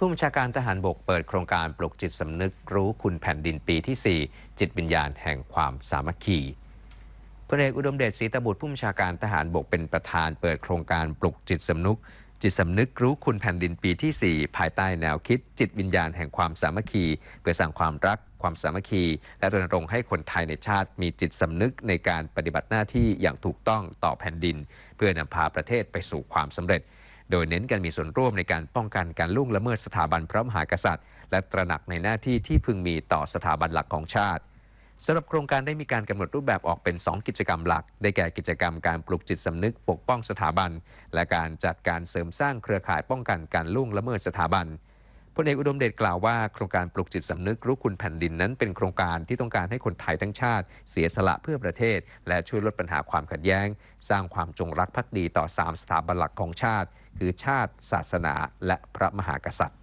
ผู้บัญชาการทหารบกเปิดโครงการปลุกจิตสำนึกรู้คุณแผ่นดินปีที่ 4 จิตวิญญาณแห่งความสามัคคีพลเอกอุดมเดชศรีตบุตรผู้บัญชาการทหารบกเป็นประธานเปิดโครงการปลุกจิตสำนึก จิตสำนึกรู้คุณแผ่นดินปีที่ 4 ภายใต้แนวคิด จิตวิญญาณแห่งความสามัคคี เพื่อสร้างความรัก ความสามัคคี และรณรงค์ให้คนไทยในชาติมีจิตสำนึกในการปฏิบัติหน้าที่อย่างถูกต้องต่อแผ่นดิน เพื่อนำพาประเทศไปสู่ความสำเร็จ โดยเน้นการมีส่วนร่วมในการป้องกันการล่วงละเมิดสถาบันพระมหากษัตริย์ และตระหนักในหน้าที่ที่พึงมีต่อสถาบันหลักของชาติสำหรับโครงการได้มีการกำหนดรูปแบบออกเป็น 2 กิจกรรมหลัก ได้แก่กิจกรรมการปลุกจิตสำนึกปกป้องสถาบัน และการจัดการเสริมสร้างเครือข่ายป้องกันการล่วงละเมิดสถาบัน พลเอกอุดมเดชกล่าวว่าโครงการปลุกจิตสำนึกรู้คุณแผ่นดินนั้นเป็นโครงการที่ต้องการให้คนไทยทั้งชาติ เสียสละเพื่อประเทศ และช่วยลดปัญหาความขัดแย้ง สร้างความจงรักภักดีต่อ 3 สถาบันหลักของชาติ คือชาติ ศาสนา และพระมหากษัตริย์